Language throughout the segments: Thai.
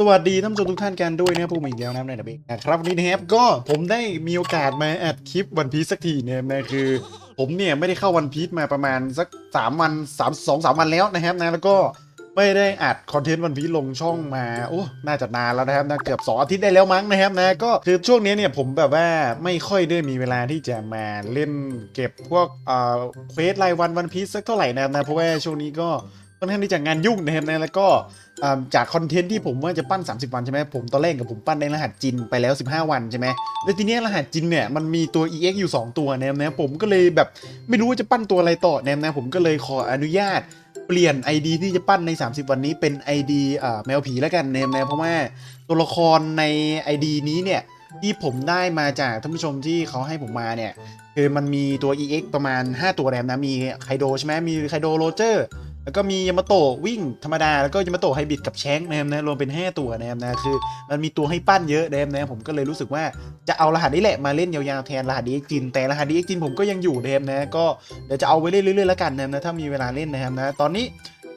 สวัสดีท่านผู้ชมทุกท่านกันด้วยนะครับผมอีกแล้วนะครับในดับเบิลนะครับวันนี้นะครับก็ผมได้มีโอกาสมาแอดคลิปวันพีซสักทีเนี่ยนะคือ ผมเนี่ยไม่ได้เข้าวันพีซมาประมาณสัก 3 วัน3 2 3วันแล้วนะครับนะแล้วก็ไม่ได้อัดคอนเทนต์วันพีซลงช่องมาโอ้น่าจะนานแล้วนะครับนะเกือบ 2 อาทิตย์ได้แล้วมั้งนะครับนะก็คือช่วงนี้เนี่ยผมแบบว่าไม่ค่อยได้มีเวลาที่จะมาเล่นเก็บพวกเอ่อเควสรายวันวันพีซสักเท่าไหร่นะครับนะเพราะว่าช่วงนี้ก็ ค่อนข้างที่จะงานยุ่งนะครับนะแล้วก็จากคอนเทนต์ที่ผมว่าจะปั้น 30 วันใช่ไหมผมตอนแรกกับผมปั้นในรหัสจินไปแล้ว 15 วันใช่ไหมแล้วทีนี้รหัสจินเนี่ยมันมีตัว EX อยู่ 2 ตัวนี่ยนะผมก็เลยแบบไม่รู้ว่าจะปั้นตัวอะไรต่อเนี่ยนะผมก็เลยขออนุญาตเปลี่ยน ID ที่จะปั้นใน 30 วันนี้เป็น ID อ่าแมวผีแล้วกันเนี่ยนะเพราะว่าตัวละครใน ID นี้เนี่ยที่ผมได้มาจากท่านผู้ชมที่เขาให้ผมมาเนี่ยคือมันมีตัว EX ประมาณ 5 ตัวแรมนะมีไคโดใช่ไหมมีไคโดโรเจอร์ แล้วก็มียามาโตะวิ่งธรรมดา แล้วก็ยามาโตะไฮบริดกับแชงนะครับนะรวมเป็น 5 ตัวนะครับนะคือมันมีตัวให้ปั้นเยอะนะครับนะผมก็เลยรู้สึกว่าจะเอารหัสนี้แหละมาเล่นยาวๆแทนรหัสดีเอ็กจินแต่รหัสดีเอ็กจินผมก็ยังอยู่นะครับนะก็เดี๋ยวจะเอาไว้เล่นเรื่อยๆแล้วกันนะครับนะถ้ามีเวลาเล่นนะครับนะตอนนี้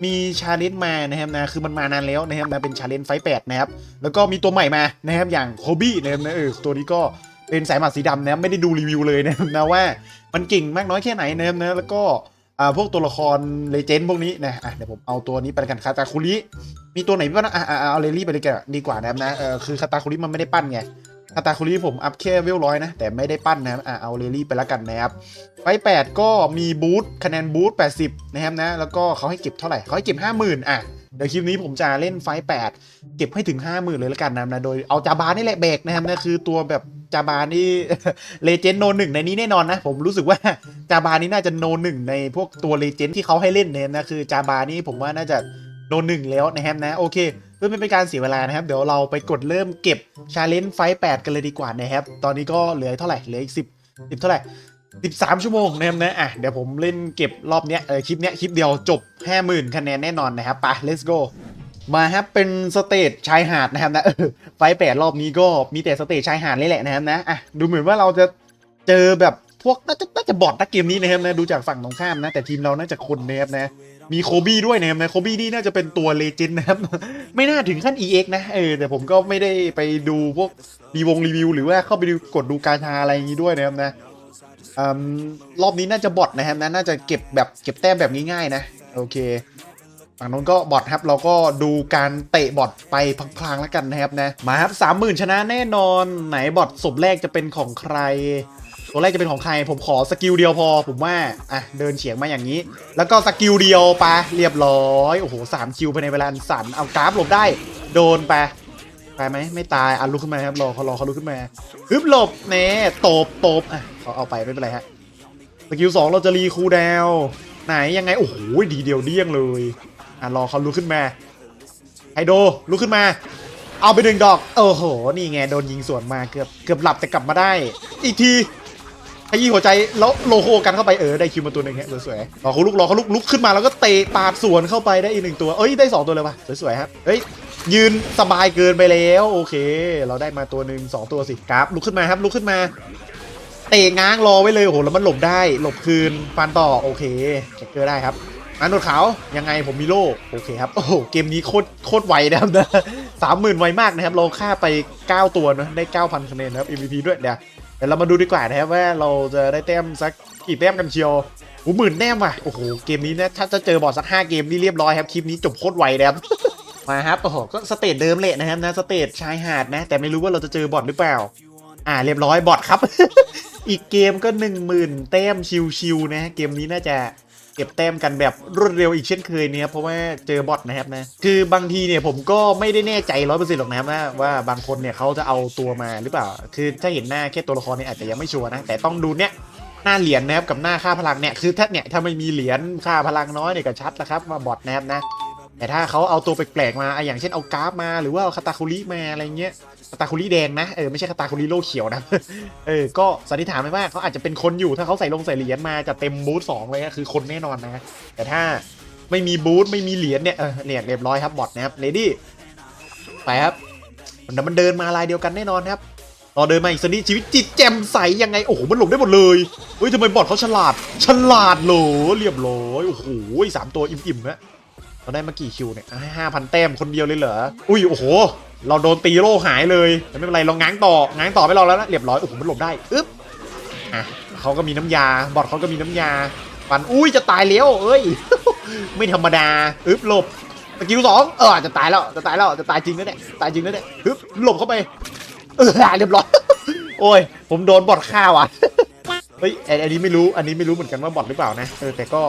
มีชาเลนจ์มานะครับนะคือมันมานานแล้วนะครับนะเป็นชาเลนจ์ไฟแปดนะครับแล้วก็มีตัวใหม่มานะครับอย่างโคบี้นะครับนะเออตัวนี้ก็เป็นสายหมัดสีดำนะครับไม่ได้ดูรีวิวเลยนะครับนะว่ามันเก่งมากน้อยแค่ไหนนะครับนะแล้วก็ อ่าพวกตัวละครเลเจนด์พวกนี้นะอะเดี๋ยวผมเอาตัวนี้ไปละกันคาตาคุริมีตัวไหนบ้างนะอะเอาเลลี่ไปเลยกันดีกว่านะครับนะเออคือคาตาคุริมันไม่ได้ปั้นไงคาตาคุริผมอัพแค่เวลร้อยนะ แต่ไม่ได้ปั้นนะครับอะเอาเลลี่ไปละกันนะครับไฟแปดก็มีบูทคะแนนบูท80 นะครับนะ แล้วก็เขาให้เก็บเท่าไหร่เขาให้เก็บ 50,000 อะเดี๋ยวคลิปนี้ผมจะเล่นไฟแปดเก็บให้ถึง 50,000 เลยละกันนะครับนะโดยเอาจาบานี่แหละเบรกนะครับนะคือตัวแบบ จาบานี่เลเจนด์โนหนึ่งในนี้แน่นอนนะ ผมรู้สึกว่าจาบานี่น่าจะโนหนึ่งในพวกตัวเลเจนด์ที่เขาให้เล่นเนี่ยนะคือจาบานี่ผมว่าน่าจะโนหนึ่งแล้วนะครับนะโอเคเพื่อไม่เป็นการเสียเวลานะครับ เดี๋ยวเราไปกดเริ่มเก็บชาเลนจ์ไฟแปดกันเลยดีกว่านะครับ ตอนนี้ก็เหลือเท่าไหร่เหลืออีกสิบสิบเท่าไหร่สิบสามชั่วโมงนะครับนะอะเดี๋ยวผมเล่นเก็บรอบเนี้ยเออคลิปเนี้ยคลิปเดียวจบห้าหมื่นคะแนนแน่นอนนะครับไป let's go มาครับเป็นสเตจชายหาดนะครับนะไฟแปดรอบนี้ก็มีแต่สเตจชายหาดนี่แหละนะครับนะอะดูเหมือนว่าเราจะเจอแบบพวกน่าจะน่าจะบอดนักเกมนี้นะครับนะดูจากฝั่งตรงข้ามนะ แต่ทีมเราน่าจะคนนะครับนะ มีโคบี้ด้วยนะครับนะโคบี้นี่น่าจะเป็นตัวเลเจนด์นะครับ ไม่น่าถึงขั้น EX นะเออแต่ผมก็ไม่ได้ไปดูพวกรีวงรีวิว หรือว่าเข้าไปดูกดดูการชาอะไรอย่างนี้ด้วยนะครับนะอรอบนี้น่าจะบอทนะครับนะน่าจะเก็บแบบเก็บแต้มแบบง่ายๆนะ โอเค ฝั่งนู้นก็บอทครับเราก็ดูการเตะบอทไปพลางๆแล้วกันนะครับนะมาครับสามหมื่นชนะแน่นอนไหนบอทศพแรกจะเป็นของใคร ตัวแรกจะเป็นของใคร ผมขอสกิลเดียวพอ ผมว่าอะเดินเฉียงมาอย่างนี้ แล้วก็สกิลเดียวไปะเรียบร้อยโอ้โหสามคิวภายในเวลาอันสั้นเอากราฟหลบได้ โดนไปไปไหมไม่ตายอะลุกขึ้นมาครับรอเขารอเขาลุกขึ้นมาฮึบหลบเน่ตบตบอะเขาเอาไปไม่เป็นไรฮะสกิลสองเราจะรีคูดาวไหนยังไงโอ้โหดีเดียวเดี้ยงเลย อะรอเขาลุกขึ้นมาไฮโดลุกขึ้นมา เอาไปดึงดอกโอ้โหนี่ไงโดนยิงสวนมาเกือบเกือบหลับแต่กลับมาได้ อีกทีขยี้หัวใจแล้วโลโคกันเข้าไปเออได้คิวมาตัวหนึ่งฮะสวยๆรอเขาลุกรอเขาลุกลุกขึ้นมาแล้วก็เตะปาดสวนเข้าไปได้อีกหนึ่งตัวเอ้ยได้สองตัวเลยว่ะสวยๆครับเฮ้ยยืนสบายเกินไปแล้วโอเค เราได้มาตัวหนึ่งสองตัวสิกราฟลุกขึ้นมาครับลุกขึ้นมาเตะง้างรอไว้เลยโอ้โหแล้วมันหลบได้หลบคืนฟันต่อโอเคเช็คเกอร์ได้ครับ อันนดขาว ยังไงผมมีโล่โอเคครับ โอ้โห เกมนี้โคตรโคตรไวนะครับนะสามหมื่นไวมากนะครับ เราฆ่าไป 9 ตัวนะได้ 9,000คะแนนนะครับ MVP ด้วยเดี๋ยวเดี๋ยวเรามาดูดีกว่านะครับว่าเราจะได้แต้มสักกี่แต้มกันเชียวโอ้หมื่นแต้มว่ะโอ้โห เกมนี้นะถ้าจะเจอบอสสักห้าเกมนี่เรียบร้อยครับ คลิปนี้จบโคตรไวนะครับมาครับโอ้โหก็สเตจเดิมแหละนะครับนะสเตจชายหาดนะ แต่ไม่รู้ว่าเราจะเจอบอทหรือเปล่า อ่าเรียบร้อยบอทครับ อีกเกมก็หนึ่งหมื่นแต้มชิวๆนะเกมนี้น่าจะ ก็บแต้มกันแบบรวดเร็วอีกเช่นเคยเนี่ยเพราะว่าเจอบอทนะครับนะคือบางทีเนี่ยผมก็ไม่ได้แน่ใจร้อยเปอร์เซ็นต์หรอกนะครับว่าว่าบางคนเนี่ยเขาจะเอาตัวมาหรือเปล่า คือถ้าเห็นหน้าแค่ตัวละครเนี่ยอาจจะยังไม่ชัวร์นะ แต่ต้องดูเนี่ยหน้าเหรียญนะครับกับหน้าค่าพลังเนี่ยคือถ้าเนี่ยถ้าไม่มีเหรียญค่าพลังน้อยเนี่ยก็ชัดแล้วครับว่าบอทนะครับนะ แต่ถ้าเขาเอาตัวแปลกๆมาอะอย่างเช่นเอากราฟมาหรือว่าเอาคาตาคุริมาอะไรเงี้ยคาตาคุริแดงนะเออไม่ใช่คาตาคุริโลเขียวนะเออก็สันนิษฐานไว้ว่าเขาอาจจะเป็นคนอยู่ถ้าเขาใส่ลงใส่เหรียญมาจะเต็มบูธสองเลยก็คือคนแน่นอนนะแต่ถ้าไม่มีบูธไม่มีเหรียญเนี่ยเออเหรียญเรียบร้อยครับบอทนะครับเลดี้ไปครับมันมันเดินมาลายเดียวกันแน่นอนครับรอเดินมาอีกสักนิดชีวิตจิตแจ่มใสยังไงโอ้โหมันหลบได้หมดเลยเฮ้ยทำไมบอทเขาฉลาด ฉลาดเหรอเรียบร้อยโอ้โหสามตัวอิ่มๆนะ เราได้มากี่คิวเนี่ยห้าพันแต้มคนเดียวเลยเหรอ อุ้ยโอ้โห เราโดนตีโล่หายเลยแต่ไม่เป็นไรเราง้างต่อง้างต่อไม่รอแล้วนะเรียบร้อยโอ้โหมันหลบได้อึ๊บอะเขาก็มีน้ำยาบอทเขาก็มีน้ำยาปันอุ้ยจะตายแล้วเอ้ย ไม่ธรรมดาอึ๊บหลบสกิลสองเออจะตายแล้วจะตายแล้วจะตายจริงแล้วเนี่ยตายจริงแล้วเนี่ยอึ๊บหลบเข้าไปเออเรียบร้อยโอ้ย ผมโดนบอทฆ่าว่ะเฮ้ยอันอันนี้ไม่รู้อันนี้ไม่รู้เหมือนกันว่าบอทหรือเปล่านะเออแต่ก็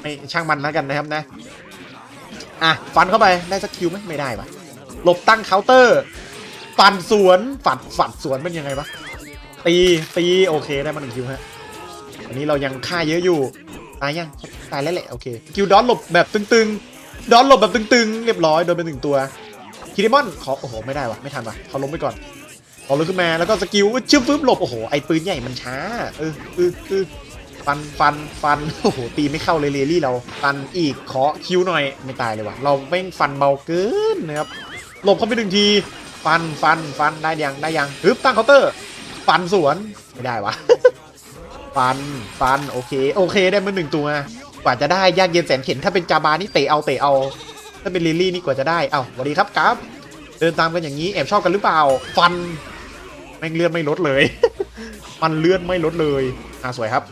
ไม่ช่างมันแล้วกันนะครับนะ อะฟันเข้าไปได้สักคิวไหมไม่ได้ปะหลบตั้งเคาน์เตอร์ฟันสวนฝัดฝัดสวนเป็นยังไงวะตีตีโอเคได้มาหนึ่งคิวฮะอันนี้เรายังฆ่าเยอะอยู่ตายยังตายแล้วแหละโอเคคิวดอนหลบแบบตึงๆดอนหลบแบบตึงๆ เรียบร้อยโดนไปหนึ่งตัวคิริมอนขอโอ้โหไม่ได้วะไม่ทันวะเขาล้มไปก่อนพอลุกขึ้นมาแล้วก็สกิลชึบฟึบหลบโอ้โหไอปืนใหญ่มันช้าเออเออเออ ฟันฟันฟันโอ้โหตีไม่เข้าเลยเรลี่เราฟันอีกขอคิวหน่อยไม่ตายเลยว่ะเราแม่งฟันเบาเกินนะครับหลบเข้าไปหนึ่งที ฟันฟันฟันได้ยังได้ยังฮึบตั้งเคาน์เตอร์ฟันสวนไม่ได้วะฟันฟันโอเคโอเคได้มาหนึ่งตัวกว่าจะได้ยากเย็นแสนเข็นถ้าเป็นจาบานี่เตะเอาเตะเอา ถ้าเป็นลิลลี่นี่กว่าจะได้เอ้าสวัสดีครับกราฟเดินตามกันอย่างนี้แอบชอบกันหรือเปล่า ฟันแม่งเลื่อนไม่ลดเลยมันเลื่อนไม่ลดเลยอ่าสวยครับ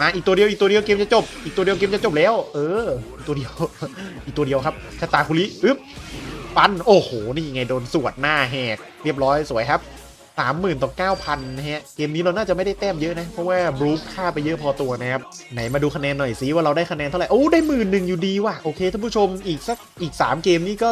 มาอีกตัวเดียวอีกตัวเดียวเกมจะจบ อีกตัวเดียวเกมจะจบแล้ว เอออีกตัวเดียว อีกตัวเดียวครับคาตาคุริอึ๊บปันโอ้โหนี่ไงโดนสวดหน้าแหกเรียบร้อยสวยครับสามหมื่นต่อเก้าพันนะฮะ เกมนี้เราน่าจะไม่ได้แต้มเยอะนะ เพราะว่าบรูฟฆ่าไปเยอะพอตัวนะครับ ไหนมาดูคะแนนหน่อยสิว่าเราได้คะแนนเท่าไหร่ โอ้ ได้หมื่นหนึ่งอยู่ดีว่ะ โอเคท่านผู้ชมอีกสักอีกสามเกมนี่ก็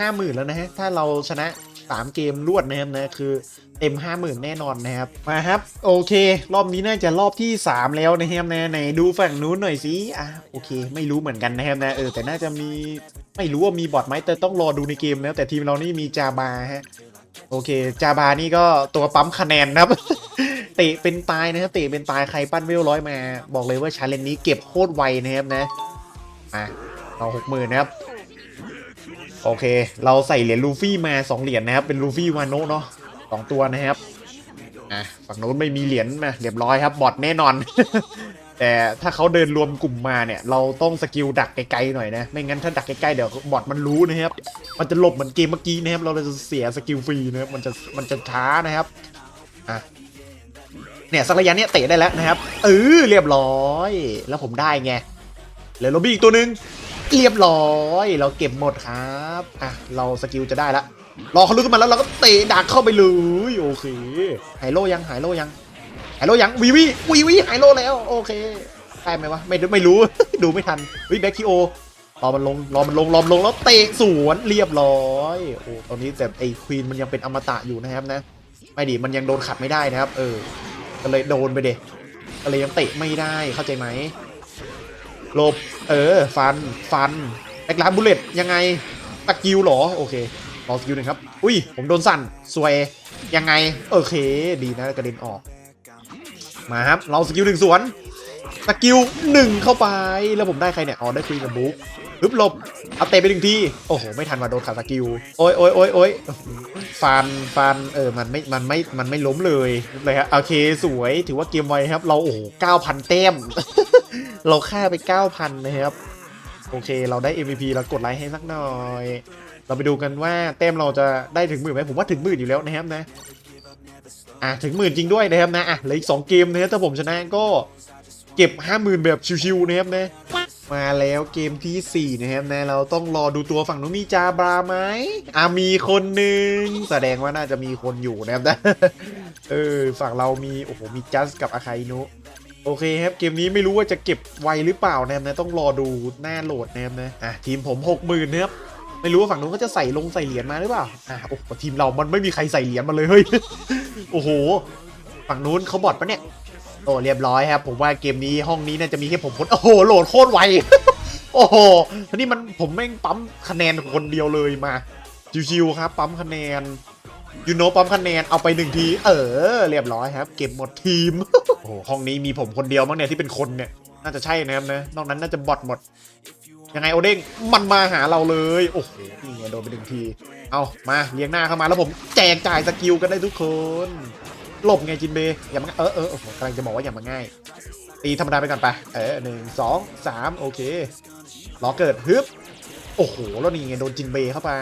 ห้าหมื่นแล้วนะฮะ ถ้าเราชนะ สามเกมรวดนะครับนะคือเต็มห้าหมื่นแน่นอนนะครับมาครับโอเค รอบนี้น่าจะรอบที่ 3 แล้วนะครับนะไหนดูฝั่งนู้นหน่อยสิอะโอเค ไม่รู้เหมือนกันนะครับนะเออแต่น่าจะมีไม่รู้ว่ามีบอทไหมแต่ต้องรอดูในเกมแล้วแต่ทีมเรานี่มีจาบาฮะโอเค จาบานี่ก็ตัวปั๊มคะแนนนะครับเตะเป็นตายนะครับเตะเป็นตายใครปั้นเวลร้อยมา บอกเลยว่าชาเลนจ์นี้เก็บโคตรไวนะครับนะอะเราหกหมื่นนะครับ โอเค เราใส่เหรียญลูฟี่มา2เหรียญนะครับ เป็นลูฟี่วานโนเนาะสองตัวนะครับอะฝั่งโน้นไม่มีเหรียญมาเรียบร้อยครับ บอทแน่นอน แต่ถ้าเขาเดินรวมกลุ่มมาเนี่ย เราต้องสกิลดักไกลๆหน่อยนะ ไม่งั้นถ้าดักใกล้ๆเดี๋ยวบอทมันรู้นะครับ มันจะหลบเหมือนเกมเมื่อกี้นะครับ เราจะเสียสกิลฟรีนะครับ มันจะมันจะช้านะครับอะเนี่ยสักระยะเนี้ยเตะได้แล้วนะครับเออเรียบร้อย แล้วผมได้ไงเหลือโรบี้อีกตัวหนึ่งเรียบร้อย เราเก็บหมดครับ อะ เราสกิลจะได้ละ รอเขาลุกขึ้นมาแล้วเราก็เตะดักเข้าไปเลยโอเค หายโลยังหายโลยังหายโลยังวีวีวีวีหายโลแล้ว โอเคได้ไหมวะไม่ไม่รู้ ดูไม่ทันวิแบ็คทีโอรอมันลงรอมันลงรอมันลงแล้วเตะสวนเรียบร้อยโอ้ตอนนี้แต่ไอ้ควีนมันยังเป็นอมตะอยู่นะครับนะ ไม่ดีมันยังโดนขัดไม่ได้นะครับ เออก็เลยโดนไปเด็ก็เลยยังเตะไม่ได้เข้าใจไหมหลบเออ ฟันฟันแบกลาบุลเลตยังไง ตะกิวหรอ โอเครอสกิลหนึ่งครับ อุ้ย ผมโดนสั่น สวย ยังไง โอเค ดีนะกระเด็นออก มาครับ เราสกิลหนึ่งสวน สกิลหนึ่งเข้าไป แล้วผมได้ใครเนี่ย อ๋อ ได้ควีนกับบุ๊กฮึบหลบ เอาเตะไปหนึ่งที โอ้โห ไม่ทันมาโดนขาดสกิล โอ้ยโอ้ยโอ้ยโอ้ยฟัน ฟัน เออ มันไม่ มันไม่ มันไม่ล้มเลยเลยฮะ โอเค สวย ถือว่าเกมไวครับ เรา โอ้โหเก้าพันแต้มเราฆ่าไป9,000นะครับ โอเค เราได้ MVP เรากดไลค์ให้สักหน่อย เราไปดูกันว่าแต้มเราจะได้ถึงหมื่นไหมผมว่าถึงหมื่นอยู่แล้วนะครับนะอะถึงหมื่นจริงด้วยนะครับนะอะเหลืออีก2เกมนะครับถ้าผมชนะก็เก็บ50,000แบบชิวๆนะครับนะมาแล้วเกมทีสี่ 4 นะครับนะเราต้องรอดูตัวฝั่งนู้นมีจาบราไหมอะมีคนหนึ่งแสดงว่าน่าจะมีคนอยู่นะครับนะเออฝั่งเรามีโอ้โหมีจัสกับอาคาอินุ โอเคครับ เกมนี้ไม่รู้ว่าจะเก็บไวหรือเปล่านะครับนะต้องรอดูหน้าโหลดนะครับนะอะทีมผมหกหมื่นนะครับไม่รู้ว่าฝั่งนู้นเขาจะใส่ลงใส่เหรียญมาหรือเปล่าอะโอ้ทีมเรามันไม่มีใครใส่เหรียญมาเลยเฮ้ยโอ้โห ฝั่งนู้นเขาบอดปะเนี่ยโอ้เรียบร้อยครับ ผมว่าเกมนี้ห้องนี้น่าจะมีแค่ผมคนโอ้โหโหลดโคตรไวโอ้โหทีนี้มันผมแม่งปั๊มคะแนนคนเดียวเลยมาชิวๆครับ ปั๊มคะแนนยูโนปั๊มคะแนนเอาไปหนึ่งที เออ เรียบร้อยครับ เก็บหมดทีม โอ้โหห้องนี้มีผมคนเดียวมั้งเนี่ยที่เป็นคนเนี่ยน่าจะใช่นะครับนะนอกนั้นน่าจะบอทหมดยังไงโอเด้งมันมาหาเราเลยโอ้โหนี่ไงโดนไปหนึ่งทีเอามาเลี้ยงหน้าเข้ามาแล้วผมแจกจ่ายสกิลกันได้ทุกคนหลบไงจินเบย์อย่ามาเออเออโอ้โหกำลังจะบอกว่าอย่ามาง่ายตีธรรมดาไปก่อนไปเออหนึ่งสองสามโอเครอเกิดฮึบโอ้โหแล้วนี่ไงโดนจินเบย์เข้าไป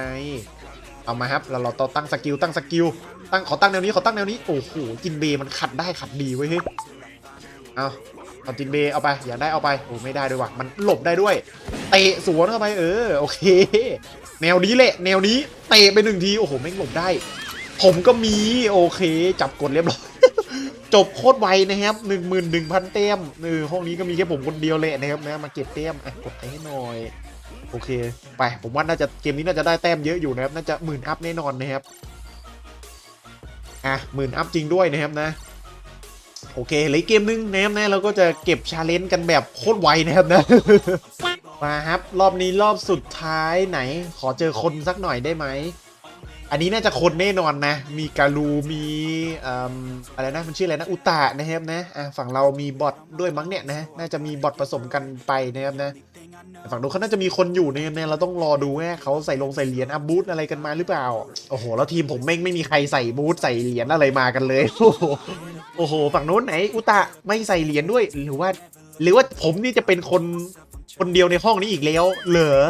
เอามาครับเราเราต่อตั้งสกิลตั้งสกิลตั้งขอตั้งแนวนี้ขอตั้งแนวนี้โอ้โหจินเบย์มันขัดได้ขัดดีเว้ยเฮ้ยเอาเอาจินเบย์เอาไปอยากได้เอาไปโอ้ไม่ได้ด้วยว่ะมันหลบได้ด้วยเตะสวนเข้าไปเออโอเค แนวนี้แหละ แนวนี้เตะไปหนึ่งทีโอ้โหแม่งหลบได้ ผมก็มีโอเค จับกดเรียบร้อยจบโคตรไวนะครับหนึ่งหมื่นหนึ่งพันเต็มเออห้องนี้ก็มีแค่ผมคนเดียวเลยนะครับนะมาเก็บเต็มอะกดไปให้หน่อย โอเค ไป ผมว่าน่าจะเกมนี้น่าจะได้แต้มเยอะอยู่นะครับ น่าจะหมื่นอัพแน่นอนนะครับ อะหมื่นอัพจริงด้วยนะครับนะ โอเคเหลือเกมนึงนะครับนะเราก็จะเก็บชาเลนจ์กันแบบโคตรไวนะครับนะ มาครับ รอบนี้รอบสุดท้ายไหน ขอเจอคนสักหน่อยได้ไหม อันนี้น่าจะคนแน่นอนนะ มีการูมีเอิ่มอะไรนะ มันชื่ออะไรนะ อุตะนะครับนะ อะฝั่งเรามีบอทด้วยมั้งเนี่ยนะ น่าจะมีบอทผสมกันไปนะครับนะ ฝั่งนู้นเขาน่าจะมีคนอยู่เนี่ยเนี่ยเราต้องรอดูว่เขาใส่ลงใส่เหรียญอัพบูธอะไรกันมาหรือเปล่า โอ้โห แล้วทีมผมแม่งไม่มีใครใส่บูธใส่เหรียญอะไรมากันเลย โอ้โหโอ้โห ฝั่งนู้นไหน อุตะไม่ใส่เหรียญด้วย หรือว่า หรือว่าผมนี่จะเป็นคนคนเดียวในห้องนี้อีกแล้ว เหรอ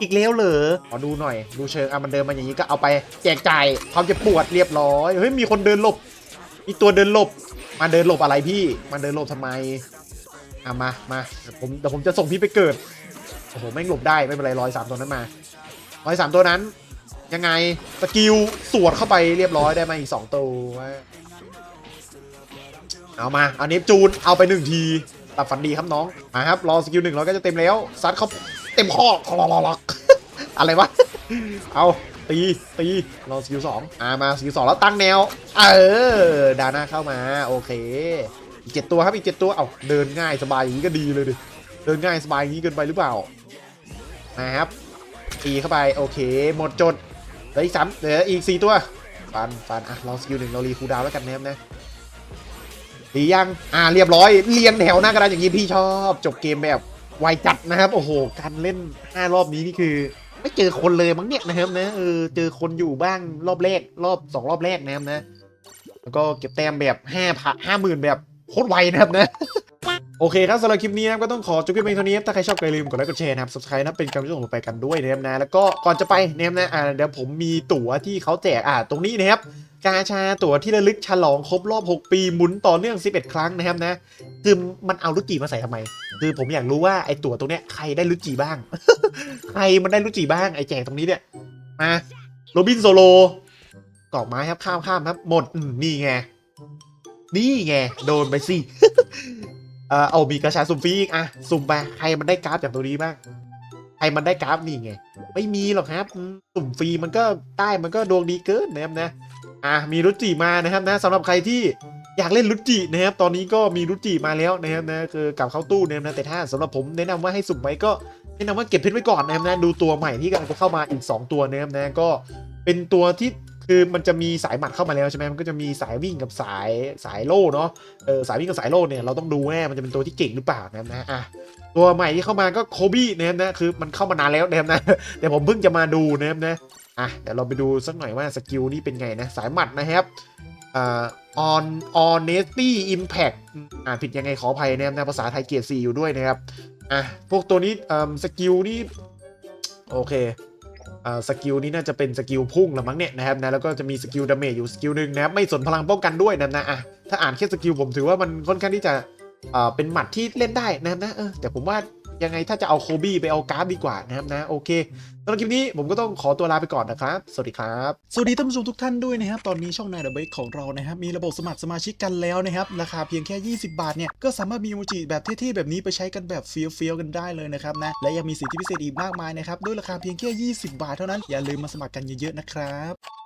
อีกแล้วเหรอขอดูหน่อย ดูเชิงอะมันเดินมาอย่างนี้ก็เอาไปแจกจ่ายความเจ็บปวดเรียบร้อย เฮ้ย มีคนเดินหลบ มีตัวเดินหลบ มาเดินหลบอะไรพี่ มาเดินหลบทำไมอะมา มาเดี๋ยวผมเดี๋ยวผมจะส่งพี่ไปเกิด โอ้โหแม่งหลบได้ไม่เป็นไรร้อยสามตัวนั้นมาร้อยสามตัวนั้น ยังไงสกิลสวดเข้าไปเรียบร้อยได้มาอีกสองตัวเอามาเอาเนปจูนเอาไปหนึ่งทีตับฝันดีครับน้องมาครับรอสกิลหนึ่งเราก็จะเต็มแล้วซัดเขาเต็มข้อคลอล็อกอะไรวะเอาตีตีรอสกิลสองอ่ามาสกิลสองแล้วตั้งแนว เออดาน่าเข้ามาโอเคอีกเจ็ดตัวครับอีกเจ็ดตัวเอาเดินง่ายสบายอย่างนี้ก็ดีเลยดิเดินง่ายสบายอย่างนี้เกินไปหรือเปล่า นะครับตีเข้าไปโอเค หมดจดเหลืออีกสามเหลืออีกสี่ตัวฟันฟันอะลองสกิลหนึ่งเรารีคูดาวแล้วกันนะครับนะดียังอ่าเรียบร้อยเรียงแถวหน้ากระดานอย่างนี้พี่ชอบ จบเกมแบบไวจัดนะครับ โอ้โห การเล่น5รอบนี้นี่คือ ไม่เจอคนเลยมั้งเนี่ยนะครับนะเออเจอคนอยู่บ้างรอบแรกรอบสองรอบแรกนะครับนะ แล้วก็เก็บแต้มแบบห้าพันห้าหมื่นแบบโคตรไวนะครับนะ โอเคครับสำหรับคลิปนี้นะครับก็ต้องขอจบคลิปเพียงเท่านี้ครับถ้าใครชอบก็อย่าลืมกดไลค์กดแชร์นะครับ subscribe นะเป็นกำลังใจส่งไปกันด้วยนะครับนะแล้วก็ก่อนจะไปนะครับนะอ่าเดี๋ยวผมมีตั๋วที่เขาแจกอ่าตรงนี้นะครับกาชาตั๋วที่ระลึกฉลองครบรอบ 6 ปีหมุนต่อเนื่อง 11 ครั้งนะครับนะคือมันเอาลุจิมาใส่ทำไม คือผมอยากรู้ว่าไอ้ตั๋วตรงเนี้ยใครได้ลุจิบ้าง ใครมันได้ลุจิบ้างไอ้แจกตรงนี้เนี่ยมาโรบินโซโลกอกไม้ครับข้ามข้ามครับหมดนี่ไงนี่ไงโดนไปสิ เออเอามีกระชาสุ่มฟรีอีกอะสุ่มไปใครมันได้กราฟจากตัวนี้บ้างใครมันได้กราฟนี่ไง ไม่มีหรอกครับ สุ่มฟรีมันก็ได้มันก็ดวงดีเกินนะครับนะอะมีรุจิมานะครับนะสำหรับใครที่อยากเล่นรุจินะครับตอนนี้ก็มีรุจิมาแล้วนะครับนะคือกับเข้าตู้นะครับนะแต่ถ้าสำหรับผมแนะนำว่าให้สุ่มไว้ก็แนะนำว่าเก็บเพชรไว้ก่อนนะครับนะดูตัวใหม่ที่กำลังจะเข้ามาอีก 2 ตัวนะครับนะก็เป็นตัวที่ คือมันจะมีสายหมัดเข้ามาแล้วใช่ไหมมันก็จะมีสายวิ่งกับสายสายโล่เนาะเออสายวิ่งกับสายโล่เนี่ยเราต้องดูแน่มันจะเป็นตัวที่เก่งหรือเปล่านะนะอะตัวใหม่ที่เข้ามาก็โคบี้นะครับนะคือมันเข้ามานานแล้วนะครับนะแต่ผมเพิ่งจะมาดูนะครับนะอะเดี๋ยวเราไปดูสักหน่อยว่าสกิลนี่เป็นไงนะสายหมัดนะครับอ่า on honesty impact อ่านผิดยังไงขออภัยนะครับนะภาษาไทยเกียรติ4อยู่ด้วยนะครับอะพวกตัวนี้อ่าสกิลนี่โอเค สกิลนี้น่าจะเป็นสกิลพุ่งละมั้งเนี่ยนะครับนะแล้วก็จะมีสกิลดาเมจอยู่สกิลหนึ่งนะครับไม่สนพลังป้องกันด้วยนะนะอะถ้าอ่านแค่สกิลผมถือว่ามันค่อนข้างที่จะเป็นหมัดที่เล่นได้นะครับนะเออแต่ผมว่า ยังไงถ้าจะเอาโคบี้ไปเอากราฟดีกว่านะครับนะโอเคสำหรับคลิปนี้ผมก็ต้องขอตัวลาไปก่อนนะครับ สวัสดีครับ สวัสดีท่านผู้ชมทุกท่านด้วยนะครับ ตอนนี้ช่องนายเดอะเบกของเรานะครับ มีระบบสมัครสมาชิกกันแล้วนะครับ ราคาเพียงแค่ 20 บาทเนี่ย ก็สามารถมีโมจิแบบเท่ๆ แบบนี้ไปใช้กันแบบเฟี้ยวๆกันได้เลยนะครับนะ และยังมีสิทธิพิเศษอีกมากมายนะครับ ด้วยราคาเพียงแค่ 20 บาทเท่านั้น อย่าลืมมาสมัครกันเยอะๆนะครับ